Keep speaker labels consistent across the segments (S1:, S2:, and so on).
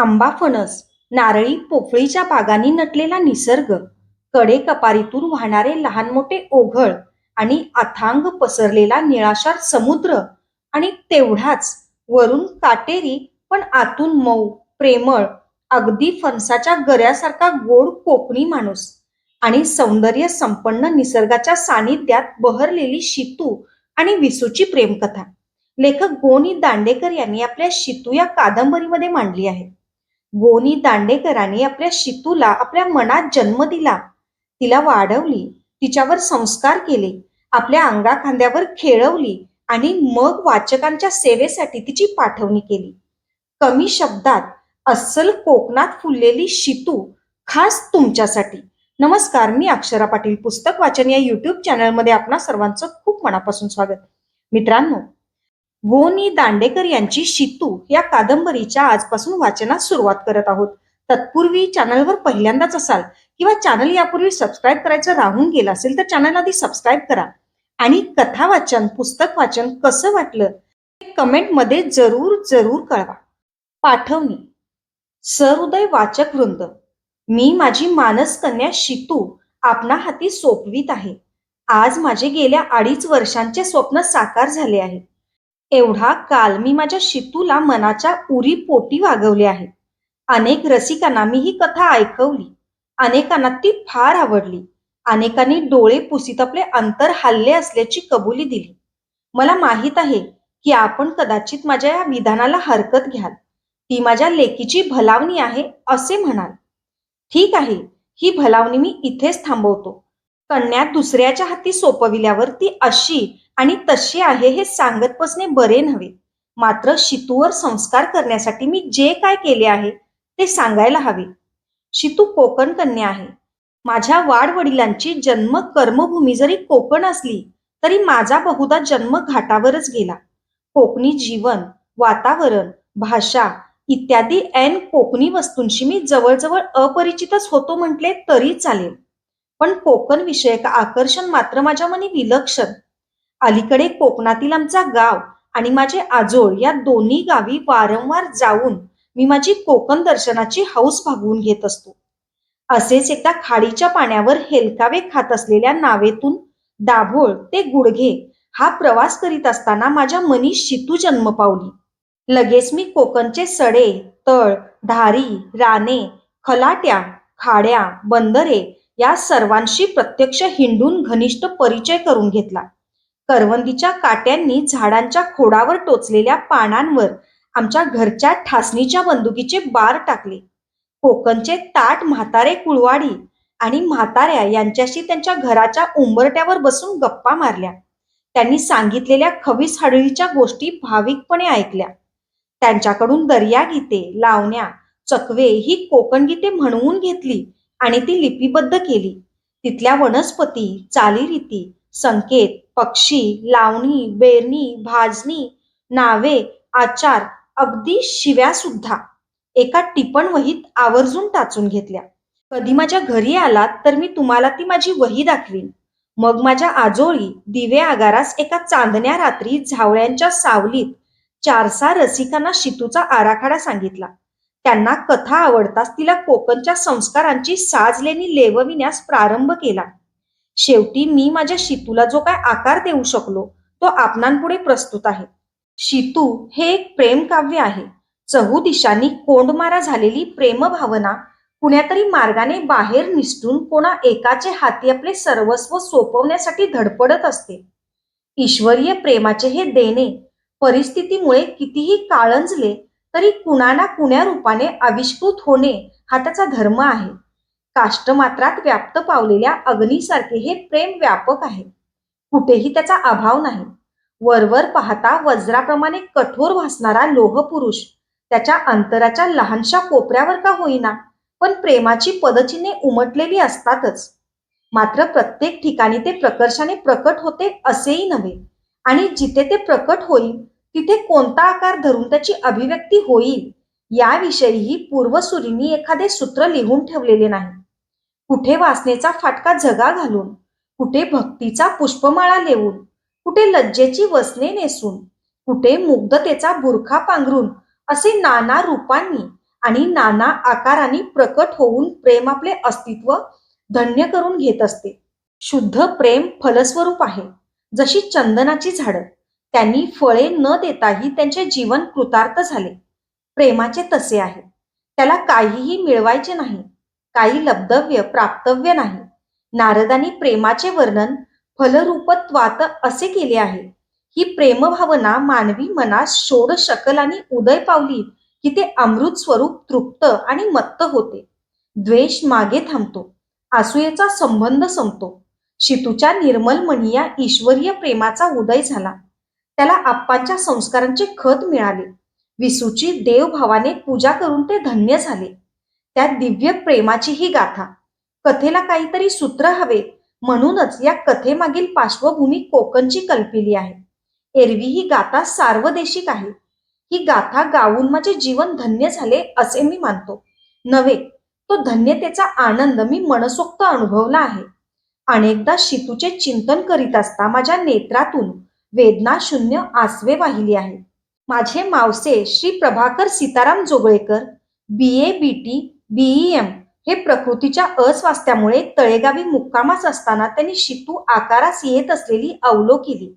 S1: आंबा फणस नारळी पोफळीच्या बागांनी नटलेला निसर्गकडे कपारीतून वाहणारे लहान मोठे ओघळ आणि अथांग पसरलेला निळाशार समुद्र आणि तेवढाच वरून काटेरी पण आतून मऊ प्रेमळ अगदी फणसाच्या गऱ्यासारखा गोड कोकणी माणूस आणि सौंदर्य संपन्न निसर्गाच्या सानिध्यात बहरलेली शितू आणि विसूची प्रेमकथा. लेखक गोनी दांडेकर यांनी आपल्या शितू या कादंबरीमध्ये मांडली आहे. गोनी दांडेकरांनी आपल्या शितूला आपल्या मनात जन्म दिला. तिला वाढवली तिच्यावर संस्कार केले आपल्या अंगाखांद्यावर खेळवली आणि मग वाचकांच्या सेवेसाठी तिची पाठवणी केली. कमी शब्दात अस्सल कोकणात फुललेली शितू खास तुमच्यासाठी. नमस्कार मी अक्षरा पाटील पुस्तक वाचन या युट्यूब चॅनलमध्ये आपणा सर्वांचं खूप मनापासून स्वागत. मित्रांनो गो नी दांडेकर यांची शितू या कादंबरीच्या आजपासून वाचनास सुरुवात करत आहोत. तत्पूर्वी चॅनलवर पहिल्यांदाच असाल किंवा चॅनल यापूर्वी सबस्क्राईब करायचं राहून गेलं असेल तर चॅनल आधी सबस्क्राईब करा. आणि कथा वाचन पुस्तक वाचन कसं वाटलं हे कमेंटमध्ये जरूर जरूर कळवा. पाठवणी. सहृदय वाचक वृंद. मी माझी मानस कन्या शितू आपणा हाती सोपवीत आहे. आज माझे गेल्या अडीच वर्षांचे स्वप्न साकार झाले आहे. एवढा काल मी माझ्या शितूला मनाच्या उरी पोटी वागवले आहे. अनेक रसिकांना मी ही कथा ऐकवली. अनेकांना ती फार आवडली. अनेकांनी डोळे पुसीत आपले अंतर हल्ले असल्याची कबुली दिली. मला माहीत आहे की आपण कदाचित माझ्या या विधानाला हरकत घ्याल. ती माझ्या लेकीची भलावणी आहे असे म्हणाल. ठीक आहे ही भलावणी मी इथेच थांबवतो. कन्या दुसऱ्याच्या हाती सोपविल्यावर ती अशी आणि तशी आहे हे सांगत बसणे बरे नव्हे. मात्र शितूवर संस्कार करण्यासाठी मी जे काय केले आहे ते सांगायला हवे. शितू कोकण कन्या आहे. माझ्या वाडवडिलांची जन्म कर्मभूमी जरी कोकण असली तरी माझा बहुधा जन्म घाटावरच गेला. कोकणी जीवन वातावरण भाषा इत्यादी ऐन कोकणी वस्तूंशी मी जवळजवळ अपरिचितच होतो म्हटले तरी चालेल. पण कोकण विषयक आकर्षण मात्र माझ्या मनी विलक्षण. अलीकडे कोकणातील आमचा गाव आणि माझे आजोळ या दोन्ही गावी वारंवार जाऊन मी माझी कोकण दर्शनाची हौस भागवून घेत असतो. असेच एकदा खाडीच्या पाण्यावर हेलकावे खात असलेल्या नावेतून दाभोळ ते गुडघे हा प्रवास करीत असताना माझ्या मनी शितू जन्म पावली. लगेच मी कोकणचे सडे तळ धारी राणे खलाट्या खाड्या बंदरे या सर्वांशी प्रत्यक्ष हिंडून घनिष्ठ परिचय करून घेतला. करवंदीच्या काट्यांनी झाडांच्या खोडावर टोचलेल्या पानांवर आमच्या घरच्या ठासणीच्या बंदुकीचे बार टाकले. कोकणचे ताट म्हातारे कुळवाडी आणि म्हाताऱ्या यांच्याशी त्यांच्या घराच्या उंबरट्यावर बसून गप्पा मारल्या. त्यांनी सांगितलेल्या खवीस हडळीच्या गोष्टी भाविकपणे ऐकल्या. त्यांच्याकडून दर्या गीते लावण्या चकवे ही कोकण गीते म्हणवून घेतली. आणि ती लिपिबद्ध केली. तिथल्या वनस्पती चालीरीती संकेत पक्षी लावणी बेरणी भाजणी नावे आचार अगदी शिव्या सुद्धा एका टिपण वहीत आवर्जून टाचून घेतल्या. कधी माझ्या घरी आलात तर मी तुम्हाला ती माझी वही दाखवीन. मग माझ्या आजोळी दिवे आगारास एका चांदण्या रात्री झावळ्यांच्या सावलीत चारसा रसिकांना शितूचा आराखडा सांगितला. त्यांना कथा आवडताच तिला कोकणच्या संस्कारांची साजलेणी लेवविण्यास प्रारंभ केला. शेवटी मी माझ्या शितूला जो काय आकार देऊ शकलो तो आपणांपुढे प्रस्तुत आहे. शितू हे एक प्रेम काव्य आहे. चहू दिशांनी कोंडमारा झालेली प्रेमभावना कुण्यातरी मार्गाने बाहेर निसटून कोणा एकाचे हाती आपले सर्वस्व सोपवण्यासाठी धडपडत असते. ईश्वरीय प्रेमाचे हे देणे परिस्थितीमुळे कितीही काळंजले तरी कुणाना कुण्या रूपाने आविष्कृत होणे हा त्याचा धर्म आहे. काष्टमात्रात व्याप्त पावलेल्या अग्नीसारखे हे प्रेम व्यापक आहे. कुठेही त्याचा अभाव नाही. वरवर पाहता वज्राप्रमाणे कठोर भासणारा लोहपुरुष त्याच्या अंतराच्या लहानशा कोपऱ्यावर का होईना पण प्रेमाची पदचिन्हे उमटलेली असतातच. मात्र प्रत्येक ठिकाणी ते प्रकर्षाने प्रकट होते असेही नव्हे आणि जिथे ते प्रकट होईल तिथे कोणता आकार धरून त्याची अभिव्यक्ती होईल याविषयीही पूर्वसुरींनी एखादे सूत्र लिहून ठेवलेले नाही. कुठे वासनेचा फाटका झगा घालून कुठे भक्तीचा पुष्पमाळा लेवून कुठे लज्जेची वसने नेसून कुठे मुग्धतेचा बुरखा पांघरून असे नाना रूपांनी आणि नाना आकारांनी प्रकट होऊन प्रेम आपले अस्तित्व धन्य करून घेत असते. शुद्ध प्रेम फलस्वरूप आहे जशी चंदनाची झाडं. त्यांनी फळे न देताही त्यांचे जीवन कृतार्थ झाले. प्रेमाचे तसे आहे त्याला काहीही मिळवायचे नाही. काही लब्धव्य प्राप्तव्य नाही. नारदांनी प्रेमाचे वर्णन फलरूपत्वात असे केले आहे. ही प्रेमभावना मानवी मनास शोध शकल आणि उदय पावली की ते अमृत स्वरूप तृप्त आणि मत्त होते. द्वेष मागे थांबतो. आसुयेचा संबंध संपतो. शितूच्या निर्मल मनी ईश्वरीय प्रेमाचा उदय झाला. त्याला आप्पांच्या संस्कारांचे खत मिळाले. विसूची देवभावाने पूजा करून ते धन्य झाले. त्या दिव्य प्रेमाची ही गाथा. कथेला काहीतरी सूत्र हवे म्हणूनच या कथेमागील पार्श्वभूमी कोकणची कल्पिली आहे. एरवी ही गाथा सार्वदेशिक आहे. ही गाथा गाऊन माझे जीवन धन्य झाले असे मी मानतो. नव्हे तो धन्यतेचा आनंद मी मनसोक्त अनुभवला आहे. अनेकदा शितूचे चिंतन करीत असता माझ्या नेत्रातून वेदनाशून्य आसवे वाहिली आहे. माझे मावसे Shri Prabhakar Sitaram Joglekar B A B T B E M हे प्रकृतीच्या अस्वास्थ्यामुळे तळेगावी मुक्कामास असताना त्यांनी शितू आकारास येत असलेली अवलोकिली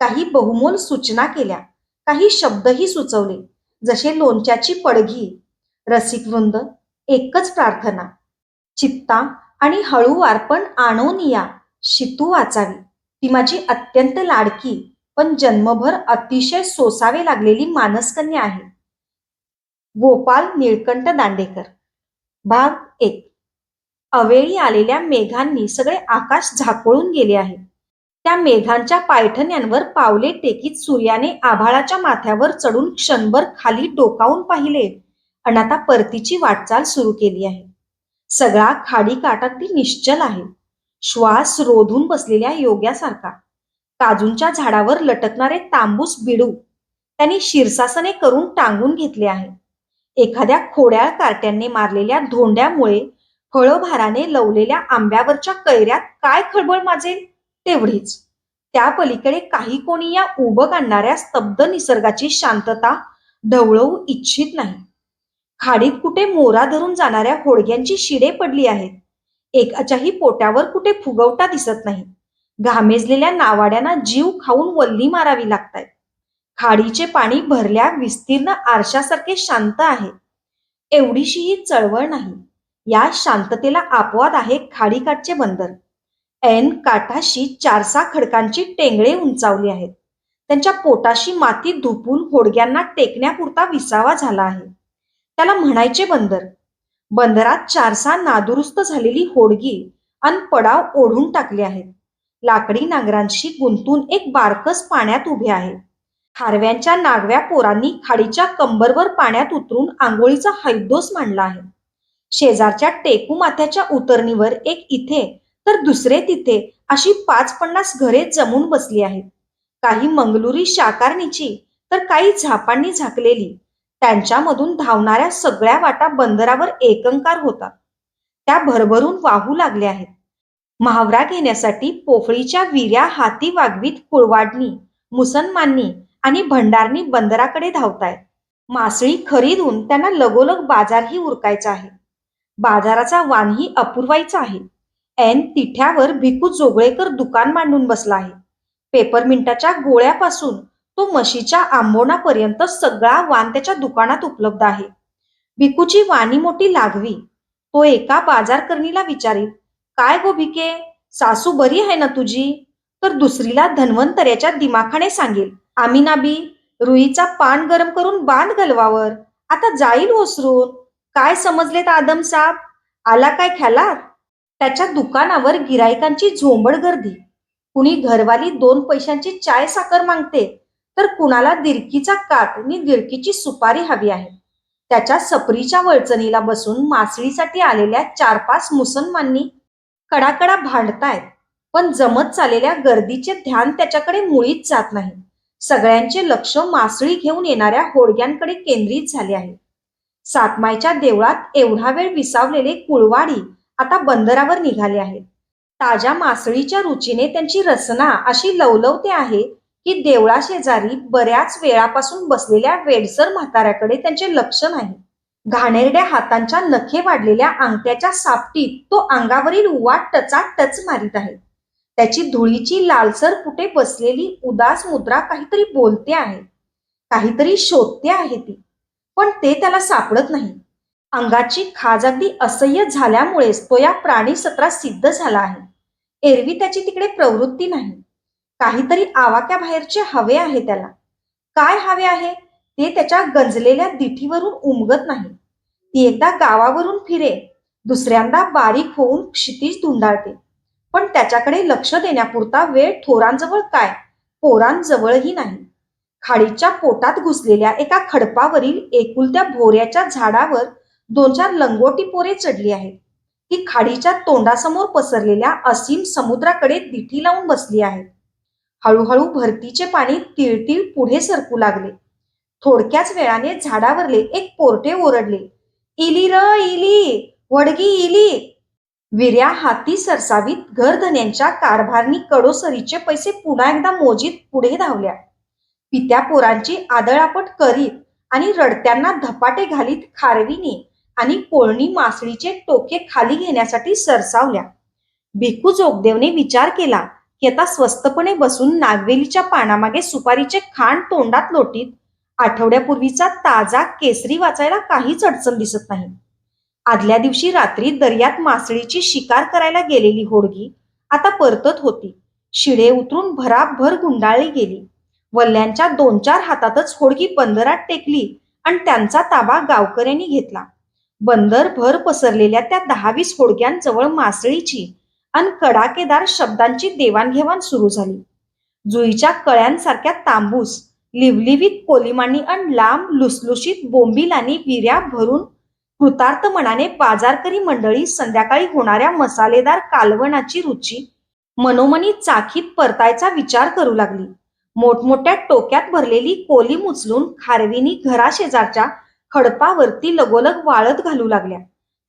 S1: काही बहुमोल सूचना केल्या. काही शब्दही सुचवले. जसे लोणच्याची पडघी रसिक वृंद एकच प्रार्थना. चित्ता आणि हळूवार पण आणून या. शितू वाचावी. ती माझी अत्यंत लाडकी पण जन्मभर अतिशय सोसावे लागलेली मानसकन्या आहे. गोपाल निळकंठ दांडेकर. भाग एक. अवेळी आलेल्या मेघांनी सगळे आकाश झाकोळून गेले आहे. त्या मेघांच्या पायठण्यांवर पावले टेकीत सूर्याने आभाळाच्या माथ्यावर चढून क्षणभर खाली डोकावून पाहिले आणि आता परतीची वाटचाल सुरू केली आहे. सगळा खाडी काटाती निश्चल आहे. श्वास रोधून बसलेल्या योग्यासारखा. काजूंच्या झाडावर लटकणारे तांबूस बिडू. त्यांनी शीर्षासने करून टांगून घेतले आहे. एखाद्या खोड्याळ कार्ट्यांनी मारलेल्या धोंड्यामुळे फळभाराने लवलेल्या आंब्यावरच्या कैऱ्यात काय खळबळ माजेल? तेवढीच. त्या पलीकडे काही कोणी या उभं काढणाऱ्या स्तब्ध निसर्गाची शांतता ढवळवू इच्छित नाही. खाडीत कुठे मोरा धरून जाणाऱ्या होडग्यांची शिडे पडली आहेत. एकाच्याही पोट्यावर कुठे फुगवटा दिसत नाही. घामेजलेल्या नावाड्यांना जीव खाऊन वल्ली मारावी लागतायत. खाडीचे पाणी भरल्या विस्तीर्ण आरशासारखे शांत आहे. एवढीशी ही चळवळ नाही. या शांततेला अपवाद आहे खाडीकाठचे बंदर. ऐन काठाशी चारसा खडकांची टेंगळे उंचावली आहेत. त्यांच्या पोटाशी माती धुपून होडग्यांना टेकण्यापुरता विसावा झाला आहे. त्याला म्हणायचे बंदर बंदरात चारसा नादुरुस्त झालेली होडगी अन पडाव ओढून टाकले आहेत. लाकडी नांगरांशी गुंतून एक बारकस पाण्यात उभे आहे. खारव्यांच्या नागव्या पोरांनी खाडीच्या कंबरवर पाण्यात उतरून आंघोळीचा हैदोस मांडला आहे. शेजारच्या टेकू माथ्याच्या उतरणीवर एक इथे तर दुसरे तिथे अशी पाच पन्नास घरे जमून बसली आहेत. काही मंगलुरी शाकारनीची तर काही झापांनी झाकलेली. त्यांच्यामधून धावणाऱ्या सगळ्या वाटा बंदरावर एकंकार होतात. त्या भरभरून वाहू लागल्या आहेत. महावरा घेण्यासाठी पोफळीच्या विऱ्या हाती वागवीत कुळवाडणी मुसलमाननी आणि भंडारनी बंदराकडे धावतायत. मासळी खरीदून त्यांना लगोलग बाजारही उरकायचा आहे. बाजाराचा वानही अपूर्वायचा आहे. ऐन तिठ्यावर भिकू जोगळेकर दुकान मांडून बसला आहे. पेपरमिंटाच्या गोळ्यापासून तो म्हशीच्या आंबोणापर्यंत सगळा वाण त्याच्या दुकानात उपलब्ध आहे. भिकूची वाणी मोठी लागवी. तो एका बाजारकरणीला विचारेल काय गो भिके सासू बरी आहे ना तुझी? तर दुसरीला धन्वंतऱ्याच्या दिमाखाने सांगेल आम्ही नाबी रुईचा पान गरम करून बांध गलवावर आता जाईल ओसरून. काय समजलेत आदम साब आला काय ख्यालात? त्याच्या दुकानावर गिरायकांची झोंबड गर्दी. कुणी घरवाली दोन पैशांची चाय साखर मागते तर कुणाला दिरकीचा काट आणि दिरकीची सुपारी हवी आहे? त्याच्या सपरीच्या वळचणीला बसून मासळीसाठी आलेल्या चार पाच मुसलमाननी कडाकडा भांडतायत पण जमत चाललेल्या गर्दीचे ध्यान त्याच्याकडे मुळीच जात नाही. सगळ्यांचे लक्ष मासळी घेऊन येणाऱ्या होडग्यांकडे केंद्रित झाले आहे. सातमाईच्या देवळात एवढा वेळ विसावलेले कुळवाडी आता बंदरावर निघाले आहेत. ताज्या मासळीच्या रुचीने त्यांची रचना अशी लवलवते आहे की देवळा शेजारी बऱ्याच वेळापासून बसलेल्या वेडसर म्हाताऱ्याकडे त्यांचे लक्ष नाही. घाणेरड्या हातांच्या नखे वाढलेल्या अंगठ्याच्या सापटीत तो अंगावरील उवा टचा टच मारित आहे. त्याची धुळीची लालसर कुठे बसलेली उदास मुद्रा काहीतरी बोलते आहे. काहीतरी शोधते आहे ती. पण ते त्याला सापडत नाही. अंगाची खाज अगदी असह्य झाल्यामुळेच तो या प्राणी सत्रात सिद्ध झाला आहे. एरवी त्याची तिकडे प्रवृत्ती नाही. काहीतरी आवाक्या बाहेरचे हवे आहे त्याला. काय हवे आहे? ते त्याच्या गंजलेल्या दिठीवरून उमगत नाही. ती एकदा गावावरून फिरे. दुसऱ्यांदा बारीक होऊन क्षितिज धुंडाळते. पण त्याच्याकडे लक्ष देण्यापुरता वेळ थोरांजवळ काय? पोरांजवळही नाही. खाडीच्या पोटात घुसलेल्या एका खडपावरील एकुलत्या भोऱ्याच्या झाडावर दोन चार लंगोटी पोरे चढली आहेत. ती खाडीच्या तोंडासमोर पसरलेल्या असीम समुद्राकडे दिठी लावून बसली आहेत. हळूहळू भरतीचे पाणी तिळतिळ पुढे सरकू लागले. थोडक्याच वेळाने झाडावरले एक पोरटे ओरडले. इली र इली! वडगी इली! विर्या हाती सरसावीत घरधन्यांच्या कारभारणी कडोसरीचे पैसे पुन्हा एकदा मोजीत पुढे धावल्या. पित्या पोरांची आदळापट करीत आणि रडत्यांना धपाटे घालीत खारवीने आणि कोळणी मासळीचे टोके खाली घेण्यासाठी सरसावल्या. भिकू जोगदेवने विचार केला की आता स्वस्तपणे बसून नागवेलीच्या पानामागे सुपारीचे खाण तोंडात लोटीत आठवड्यापूर्वीचा ताजा केसरी वाचायला काहीच अडचण दिसत नाही. आदल्या दिवशी रात्री दर्यात मासळीची शिकार करायला गेलेली होडगी आता परतत होती. शिडे उतरून भराभर गुंडाळली गेली. वल्ल्यांच्या दोन चार हातातच होडगी बंदरात टेकली आणि त्यांचा ताबा गावकऱ्यांनी घेतला. बंदर भर पसरलेल्या त्या दहावीस होडग्यांजवळ मासळीची अन कडाकेदार शब्दांची देवाणघेवाण सुरू झाली. जुईच्या कळ्यांसारख्या तांबूस लिवलिवीत कोलिमांनी अन लांब लुसलुशीत बोंबिलांनी विर्या भरून कृतार्थ मनाने बाजारकरी मंडळी संध्याकाळी होणाऱ्या मसालेदार कालवणाची रुची मनोमनी चाखीत परतायचा विचार करू लागली. मोठमोठ्या टोक्यात भरलेली कोली उचलून खारविनी घराशेजारच्या खडपावरती लगोलग वाळत घालू लागल्या.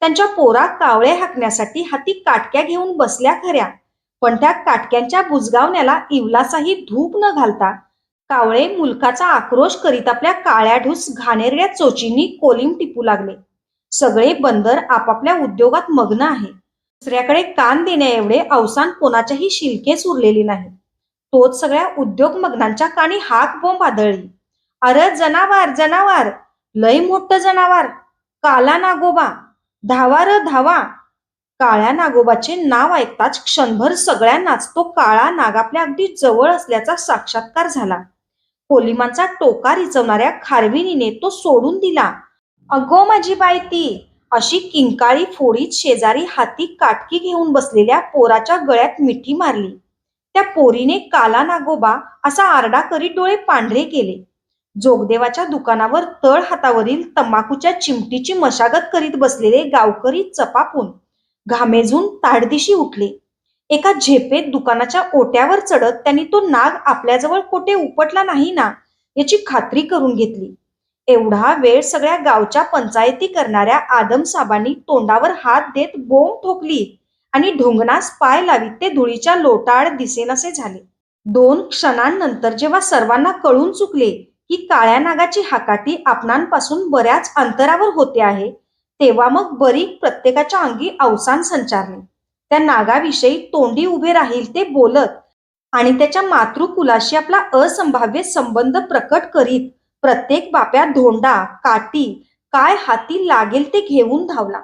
S1: त्यांच्या पोरा कावळे हाकण्यासाठी हाती काटक्या घेऊन बसल्या खऱ्या. पण त्या काटक्यांच्या बुजगावण्याला इवलासाही धूप न घालता कावळे मुलकाचा आक्रोश करीत आपल्या काळ्या ढूस घाणेरड्या चोचींनी कोलीम टिपू लागले. सगळे बंदर आपापल्या उद्योगात मग्न आहे. दुसऱ्याकडे कान देण्या एवढे अवसान कोणाच्याही शिलकेच उरलेली नाही. तोच सगळ्या उद्योग मग्नांच्या कानी हाक बोंब आदळली. अरे जनावर जनावर! लय मोठं जनावर! काला नागोबा! धावा र धावा. काळ्या नागोबाचे नाव ऐकताच क्षणभर सगळ्यांनाच तो काळा नाग आपल्या अगदी जवळ असल्याचा साक्षात्कार झाला. कोलिमांचा टोका रिचवणाऱ्या खारविनीने तो सोडून दिला. अगो माझी बाई ती अशी किंकाळी फोडीत शेजारी हाती काटकी घेऊन बसलेल्या पोराच्या गळ्यात मिठी मारली. त्या पोरीने काला नागोबा असा आरडा करीत डोळे पांढरे केले. जोगदेवाच्या दुकानावर तळ हातावरील तंबाखूच्या चिमटीची मशागत करीत बसलेले गावकरी चपापून घामेजून ताडदिशी उठले. एका झेपेत दुकानाच्या ओट्यावर चढत त्यांनी तो नाग आपल्याजवळ कोठे उपटला नाही ना याची खात्री करून घेतली. एवढा वेळ सगळ्या गावच्या पंचायती करणाऱ्या आदमसाबांनी तोंडावर हात देत बोंब ठोकली आणि ढोंगणास पाय लावीत ते धुळीच्या लोटाळ दिसेनसे झाले. दोन क्षणांनंतर जेव्हा सर्वांना कळून चुकले की काळ्या नागाची हाकाटी आपणांपासून बऱ्याच अंतरावर होते आहे. तेव्हा मग बरी प्रत्येकाच्या अंगी अवसान संचारले त्या नागाविषयी तोंडी उभे राहील ते बोलत आणि त्याच्या मातृकुलाशी आपला असंभाव्य संबंध प्रकट करीत प्रत्येक बाप्या धोंडा काठी काय हाती लागेल ते घेऊन धावला.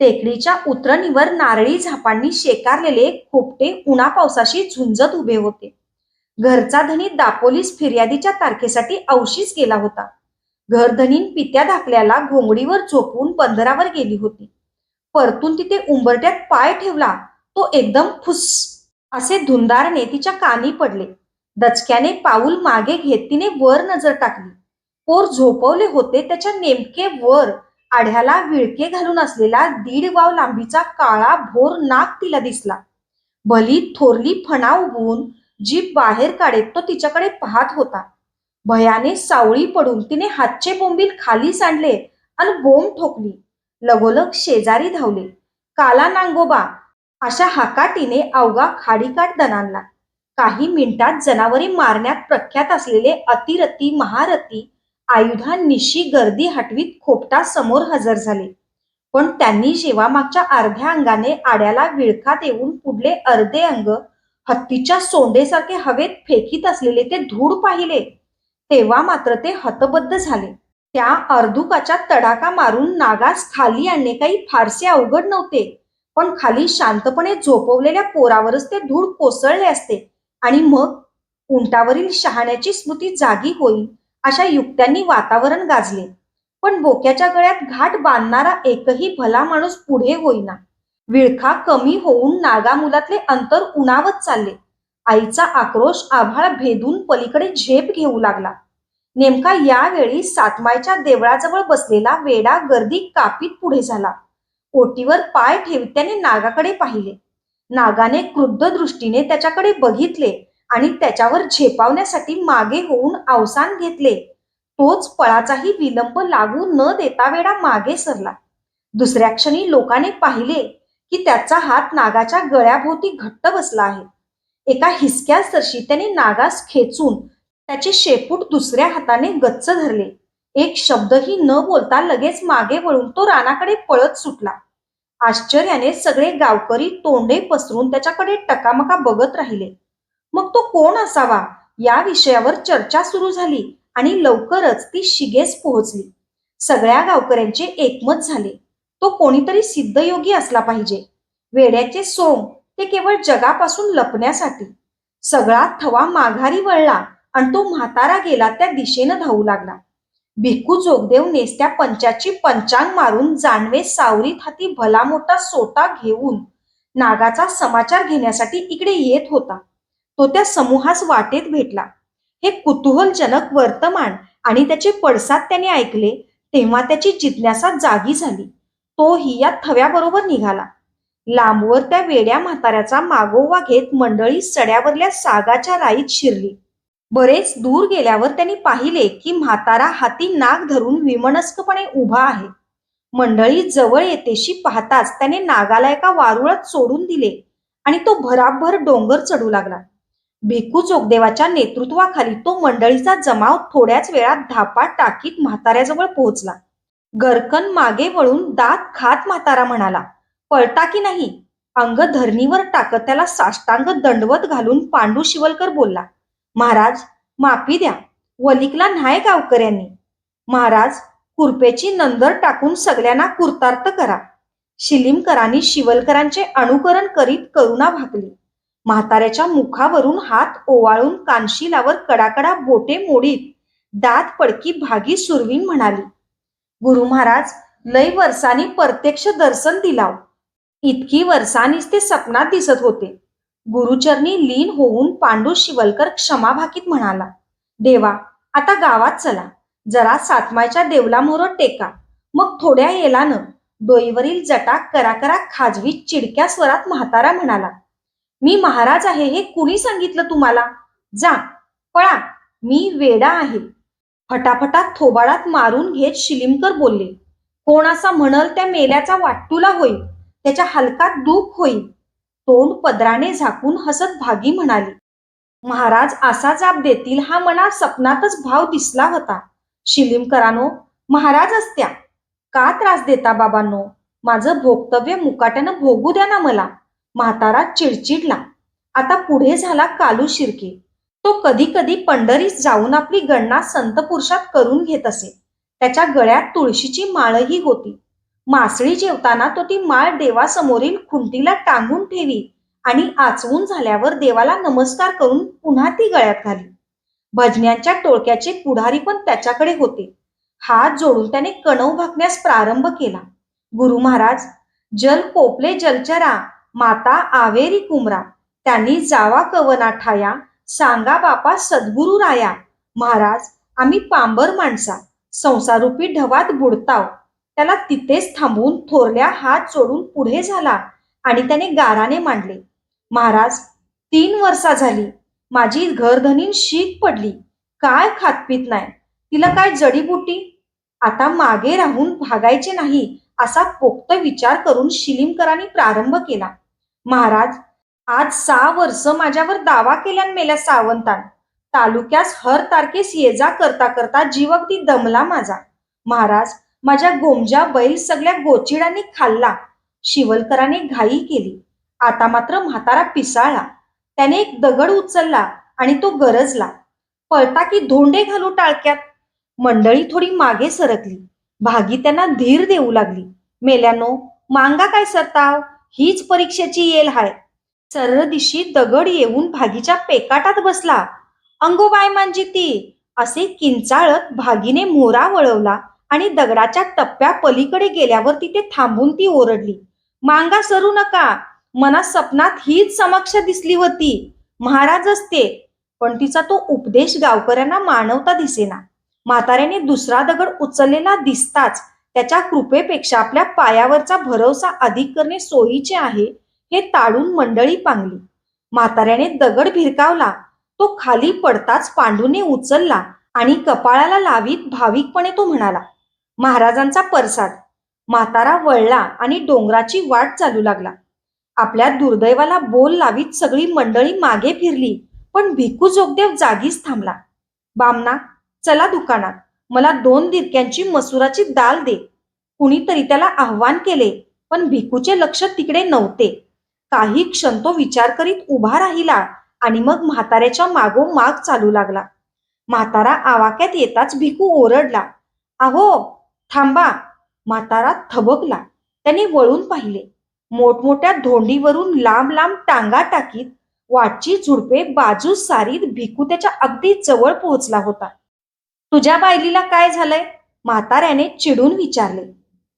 S1: टेकडीच्या उतरणीवर नारळी झापांनी शेकारलेले खोपटे उन्हा पावसाशी झुंजत उभे होते. घरचा धनी दापोलीस फिर्यादीच्या तारखेसाठी औशीच गेला होता. घरधनीन पित्या धाकल्याला घोंगडीवर झोपून बंदरावर गेली होती. परतून तिथे उंबरट्यात पाय ठेवला तो एकदम फुस असे धुंदारने तिच्या कानी पडले. दचक्याने पाऊल मागे घेत तिने वर नजर टाकली. पोर झोपवले होते त्याच्या नेमके वर आढ्याला विळके घालून असलेला दीड वाव लांबीचा काळा भोर नाक तिला दिसला. भली थोरली फणा उगवून जीप बाहेर काढत तो तिच्याकडे पाहत होता. भयाने सावळी पडून तिने हातचे बोंबील खाली सांडले आणि बोंब ठोकली. लगोलग शेजारी धावले. काला नांगोबा अशा हाकाटीने अवघा खाडीकाठ दणाणला काही मिनिटात जनावरे मारण्यात प्रख्यात असलेले अतिरथी महारथी आयुधांनिशी गर्दी हटवीत खोपटा समोर हजर झाले. पण त्यांनी जेव्हा मागच्या अर्ध्या अंगाने आड्याला विळखात येऊन पुढले अर्धे अंग हत्तीच्या सोंडेसारखे हवेत फेकीत असलेले ते धूळ पाहिले. तेव्हा मात्र ते हतबद्ध झाले. त्या अर्धुकाच्या तडाखा मारून नागास खाली आणणे काही फारसे अवघड नव्हते. पण खाली शांतपणे झोपवलेल्या पोरावरच ते धूळ कोसळले असते आणि मग उंटावरील शहाण्याची स्मृती जागी होईल अशा युक्त्यांनी वातावरण गाजले. पण बोक्याच्या गळ्यात घाट बांधणारा एकही भला माणूस पुढे होईना. विळखा कमी होऊन नागा मुलातले अंतर उणावत चालले. आईचा आक्रोश आभाळ भेदून पलीकडे झेप घेऊ लागला. नेमका यावेळी सातमायच्या देवळाजवळ बसलेला वेडा गर्दी कापीत पुढे झाला. ओटीवर पाय ठेवत्याने नागाकडे पाहिले. नागाने क्रुद्ध दृष्टीने त्याच्याकडे बघितले आणि त्याच्यावर झेपावण्यासाठी मागे होऊन अवसान घेतले. तोच पळाचाही विलंब लागू न देता वेडा मागे सरला. दुसऱ्या क्षणी लोकांनी पाहिले की त्याचा हात नागाच्या गळ्याभोवती घट्ट बसला आहे. एका हिसक्या सरशी त्याने नागास खेचून त्याचे शेपूट दुसऱ्या हाताने गच्च धरले. एक शब्दही न बोलता लगेच मागे वळून तो रानाकडे पळत सुटला. आश्चर्याने सगळे गावकरी तोंडे पसरून त्याच्याकडे टकामका बघत राहिले. मग तो कोण असावा? या विषयावर चर्चा सुरू झाली आणि लवकरच ती शिगेस पोहोचली. सगळ्या गावकऱ्यांचे एकमत झाले. तो कोणीतरी सिद्धयोगी असला पाहिजे. वेड्याचे सोंग ते केवळ जगापासून लपण्यासाठी. सगळा थवा माघारी वळला आणि तो म्हातारा गेला त्या दिशेनं धावू लागला. भिक्खू जोगदेव नेसत्या पंचाची पंचांग मारून जानवे सावरीत हाती भला मोठा सोटा घेऊन नागाचा समाचार घेण्यासाठी इकडे येत होता. तो त्या समूहास वाटेत भेटला. हे कुतूहलजनक वर्तमान आणि त्याचे पडसाद त्याने ऐकले तेव्हा त्याची जिज्ञासा जागी झाली. तोही या थव्याबरोबर निघाला. लांबवर त्या वेड्या म्हाताऱ्याचा मागोवा घेत मंडळी सड्यावरल्या सागाच्या राईत शिरली. बरेच दूर गेल्यावर त्यांनी पाहिले की म्हातारा हाती नाग धरून विमनस्कपणे उभा आहे. मंडळी जवळ येतेशी पाहताच त्याने नागाला एका वारुळात सोडून दिले आणि तो भराभर डोंगर चढू लागला. भिकू जोगदेवाच्या नेतृत्वाखाली तो मंडळीचा जमाव थोड्याच वेळात धापा टाकीत म्हाताऱ्याजवळ पोहोचला. गरकन मागे वळून दात खात म्हातारा म्हणाला पळता की नाही? अंग धरणीवर टाकत त्याला साष्टांग दंडवत घालून पांडू शिवलकर बोलला महाराज माफी द्या वलिकला नाही गावकऱ्यांनी. महाराज कुरपेची नंदर टाकून सगळ्यांना कुर्तार्थ करा. शिलीमकरांनी शिवलकरांचे अनुकरण करीत करुणा भाकली. म्हाताऱ्याच्या मुखावरून हात ओवाळून कानशिलावर कडाकडा बोटे मोडीत दात पडकी भागी सुरवीन म्हणाली गुरु महाराज लय वर्षांनी प्रत्यक्ष दर्शन दिलाव. इतकी वर्षांनीच ते सपनात दिसत होते. गुरुचरणी लीन होऊन पांडू शिवलकर क्षमाभाकीत म्हणाला देवा आता गावात चला. जरा सातमाच्या देवलामोर टेका. मग थोड्या येलानं डोईवरील जटा करा करा खाजवी चिडक्या स्वरात म्हातारा म्हणाला मी महाराज आहे हे कुणी सांगितलं तुम्हाला? जा पळा. मी वेडा आहे. फटाफटात थोबाडात मारून घेत शिलिमकर बोलले कोण असा म्हणल त्या मेल्याचा वाटतुला होईल त्याच्या हलकात दुःख होईल तोंड पदराने झाकून हसत भागी म्हणाली महाराज असा जाप देतील हा मना सपनातच भाव दिसला होता. शिलिमकरानो महाराज असत्या. का त्रास देता बाबांनो? माझं भोक्तव्य मुकाट्यानं भोगू द्या ना मला. म्हातारा चिडचिडला. आता पुढे झाला कालू शिर्के. तो कधी कधी पंढरीत जाऊन आपली गणना संत पुरुषात करून घेत असे. त्याच्या गळ्यात तुळशीची माळही होती. मासळी जेवताना तो ती माळ देवासमोरील खुंटीला टांगून ठेवी आणि आचवून झाल्यावर देवाला नमस्कार करून पुन्हा ती गळ्यात घाली. भजन्यांच्या टोळक्याचे पुढारी पण त्याच्याकडे होते. हात जोडून त्याने कणव भाकण्यास प्रारंभ केला. गुरु महाराज जल कोपले जलचरा माता आवेरी कुमरा त्यांनी जावा कवना ठाया सांगा बापा सद्गुरु राया. महाराज आम्ही पांबर माणसा. संसारूपी ढवात बुडताव. त्याला तिथेच थांबवून थोरल्या हात जोडून पुढे झाला आणि त्याने गाराने मांडले. महाराज तीन वर्षा झाली. माझी घरधनीन शीख पडली. काय खातपीत नाही. तिला काय जडीबुटी? आता मागे राहून भागायचे नाही असा पोक्त विचार करून शिलीमकरांनी प्रारंभ केला. महाराज आज सहा वर्ष माझ्यावर दावा केल्यान मेल्या सावंतान. तालुक्यास हर तारखेस ये जा करता करता जीव अगदी दमला माझा. महाराज माझ्या गोमजा बैल सगळ्या गोचिडांनी खाल्ला. शिवलकराने घाई केली. आता मात्र म्हातारा पिसाळला त्याने एक दगड उचलला आणि तो गरजला. पळता की धोंडे घालू टाळक्यात? मंडळी थोडी मागे सरकली. भागी त्यांना धीर देऊ लागली. मेल्यानो मांगा काय सरताव? हीच परीक्षेची येल हाय. सरळ दगड येऊन भागीच्या पेकाटात बसला. अंगोबाय मांजी ती असे किंचाळत भागीने मोरा वळवला आणि दगडाच्या टप्प्या पलीकडे गेल्यावर तिथे थांबून ती ओरडली. मांगा सरू नका. मना सपनात हीच समक्ष दिसली होती. महाराज असते पण तिचा तो उपदेश गावकऱ्यांना मानवता दिसेना. म्हाताऱ्याने दुसरा दगड उचललेला दिसताच त्याच्या कृपेपेक्षा आपल्या पायावरचा भरवसा अधिक करणे सोयीचे आहे हे ताळून मंडळी पांगली. म्हाताऱ्याने दगड भिरकावला. तो खाली पडताच पांडूने उचलला आणि कपाळाला लावीत भाविकपणे तो म्हणाला महाराजांचा परसाद. म्हातारा वळला आणि डोंगराची वाट चालू लागला. आपल्या दुर्दैवाला बोल लावीत सगळी मंडळी मागे फिरली पण भिकू जोगदेव जागीच थांबला. बामना चला दुकानात. मला दोन दिरक्यांची मसुराची दाल दे. कुणीतरी त्याला आव्हान केले पण भिकूचे लक्ष तिकडे नव्हते. काही क्षण तो विचार करीत उभा राहिला आणि मग म्हाताऱ्याच्या मागोमाग चालू लागला. म्हातारा आवाक्यात येताच भिकू ओरडला अहो थांबा. म्हातारा थबकला. त्याने वळून पाहिले. मोठमोठ्या धोंडीवरून लांब लांब टांगा टाकीत वाटची झुडपे बाजू सारीत भिकू त्याच्या अगदी जवळ पोहोचला होता. तुझ्या बायलीला काय झालंय? म्हाताऱ्याने चिडून विचारले.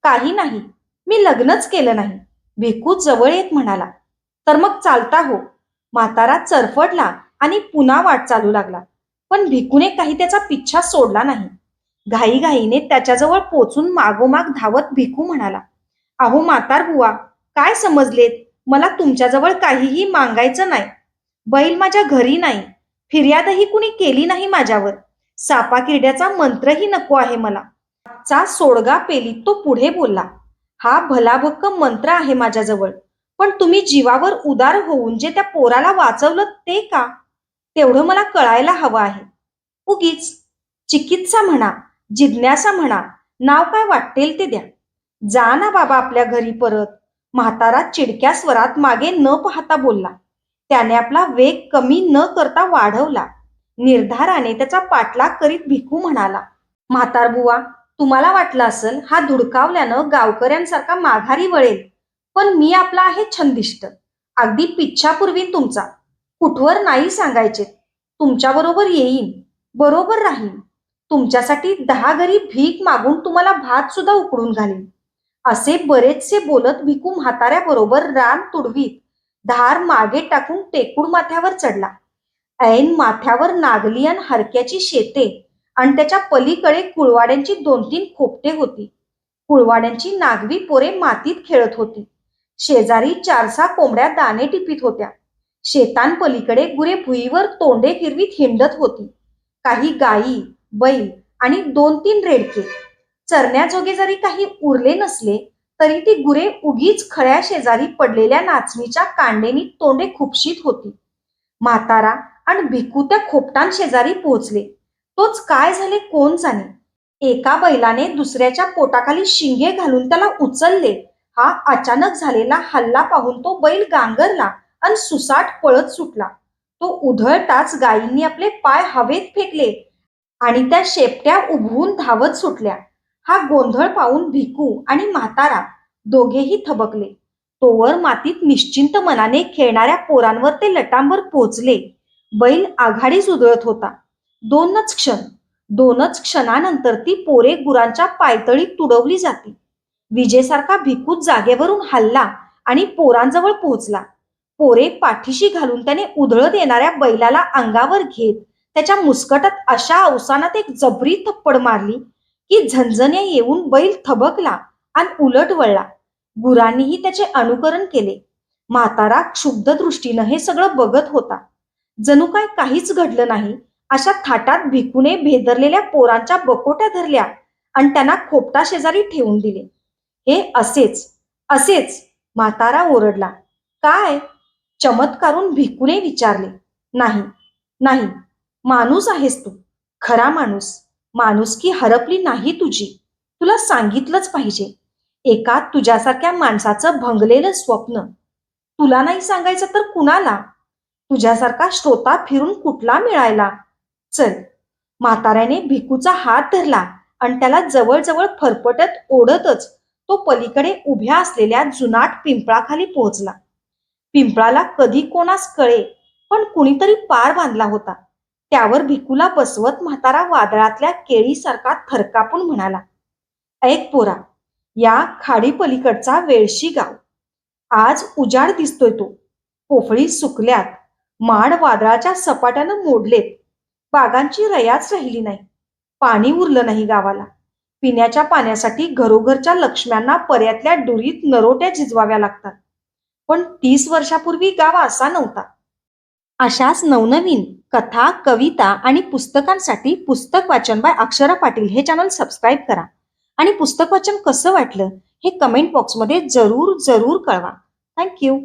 S1: काही नाही. मी लग्नच केलं नाही. भिकू जवळ येत म्हणाला. तर मग चालता हो. म्हातारा चरफडला आणि पुन्हा वाट चालू लागला. पण भिकूने काही त्याचा पिच्छा सोडला नाही. घाईघाईने त्याच्याजवळ पोचून मागोमाग धावत भिकू म्हणाला अहो म्हातार बुवा काय समजलेत? मला तुमच्याजवळ काहीही मागायचं नाही. बैल माझ्या घरी नाही. फिर्यादही कुणी केली नाही माझ्यावर. सापा किरड्याचा मंत्रही नको आहे मला. चा सोडगा पेली तो पुढे बोलला हा भलाभक्क मंत्र आहे माझ्याजवळ. पण तुम्ही जीवावर उदार होऊन जे त्या पोराला वाचवलं ते का? तेवढं मला कळायला हवं आहे. उगीच चिकित्सा म्हणा जिज्ञासा म्हणा नाव काय वाटेल ते द्या. जा ना बाबा आपल्या घरी परत. म्हातारा चिडक्या स्वरात मागे न पाहता बोलला. त्याने आपला वेग कमी न करता वाढवला. निर्धाराने त्याचा पाठलाग करीत भिकू म्हणाला म्हातार बुवा तुम्हाला वाटलं असेल हा धुडकावल्यानं गावकऱ्यांसारखा माघारी वळेल. पण मी आपला आहे छंदिष्ट. अगदी पिच्छापूर्वी तुमचा. कुठवर नाही सांगायचे. तुमच्याबरोबर येईन. बरोबर राहीन. तुमच्यासाठी दहा घरी भीक मागून तुम्हाला भात सुद्धा उकडून घालीन. असे बरेचसे बोलत भिकू म्हाताऱ्याबरोबर रान तुडवीत धार मागे टाकून टेकूड माथ्यावर चढला. ऐन माथ्यावर नागलियन हरक्याची शेते आणि त्याच्या पलीकडे कुळवाड्यांची दोन तीन खोपटे होती. कुळवाड्यांची नागवी पोरे मातीत खेळत होती. शेजारी चारसा कोंबड्या दाणे टिपीत होत्या. शेतांपलीकडे गुरे भुईवर तोंडे हिरवीत हिंडत होती. काही गायी बैल आणि दोन तीन रेडके. चरण्याजोगे जरी काही उरले नसले तरी ती गुरे उगीच खळ्या शेजारी पडलेल्या नाचणीच्या कांडेनी तोंडे खुपशीत होती. म्हातारा आणि भिकू त्या खोपटां शेजारी पोहोचले. तोच काय झाले कोण जाणे? एका बैलाने दुसऱ्याच्या पोटाखाली शिंगे घालून त्याला उचलले. हा अचानक झालेला हल्ला पाहून तो बैल गांगरला आणि सुसाट पळत सुटला. तो उधळताच गायींनी आपले पाय हवेत फेकले आणि त्या शेपट्या उभवून धावत सुटल्या. हा गोंधळ पाहून भिकू आणि म्हातारा दोघेही थबकले. तोवर मातीत निश्चिंत मनाने खेळणाऱ्या पोरांवर ते लटांवर पोचले. बैल आघाडीच उधळत होता. दोनच क्षण दोनच क्षणानंतर ती पोरे गुरांच्या पायतळीत तुडवली जाती. विजेसारखा भिकूत जागेवरून हल्ला आणि पोरांजवळ पोहोचला. पोरे पाठीशी घालून त्याने उधळत येणाऱ्या बैलाला अंगावर घेत त्याच्या मुस्कटात अशा अवसानात एक जबरी थप्पड मारली की झणझण्या येऊन बैल थबकला आणि उलट वळला. गुरांनीही त्याचे अनुकरण केले. म्हातारा क्षुब्ध दृष्टीनं हे सगळं बघत होता. जणू काय काहीच घडलं नाही. अशा थाटात भिकूने भेदरलेल्या पोरांच्या बकोट्या धरल्या आणि त्यांना खोपटा शेजारी ठेवून दिले. हे असेच असेच म्हातारा ओरडला. काय? चमत्कारून भिकूने विचारले. नाही नाही माणूस आहेस तू खरा माणूस. माणुसकी हरपली नाही तुझी. तुला सांगितलंच पाहिजे. एका तुझ्यासारख्या माणसाचं भंगलेलं स्वप्न. तुला नाही सांगायचं तर कुणाला? तुझ्यासारखा श्रोता फिरून कुठला मिळायला? चल. म्हाताऱ्याने भिकूचा हात धरला आणि त्याला जवळजवळ फरफटत ओढतच तो पलीकडे उभ्या असलेल्या जुनाट पिंपळाखाली पोहोचला. पिंपळाला कधी कोणास कळे पण कुणीतरी पार बांधला होता. त्यावर भिकूला बसवत म्हातारा वादळातल्या केळीसारखा थरकापून म्हणाला ऐक पोरा या खाडी पलीकडचा वेळशी गाव. आज उजाड दिसतोय तो. पोफळी सुकल्यात माड वादळाच्या सपाट्यानं मोडलेत. बागांची रयाच राहिली नाही. पाणी उरलं नाही गावाला. पिण्याच्या पाण्यासाठी घरोघरच्या लक्ष्म्यांना पर्यातल्या डुरीत नरोट्या झिजवाव्या लागतात. पण तीस वर्षापूर्वी गाव असा नव्हता. अशाच नवनवीन कथा कविता आणि पुस्तकांसाठी पुस्तक वाचन बाय अक्षरा पाटील हे चॅनल सबस्क्राईब करा. आणि पुस्तक वाचन कसं वाटलं हे कमेंट बॉक्समध्ये जरूर जरूर कळवा. थँक्यू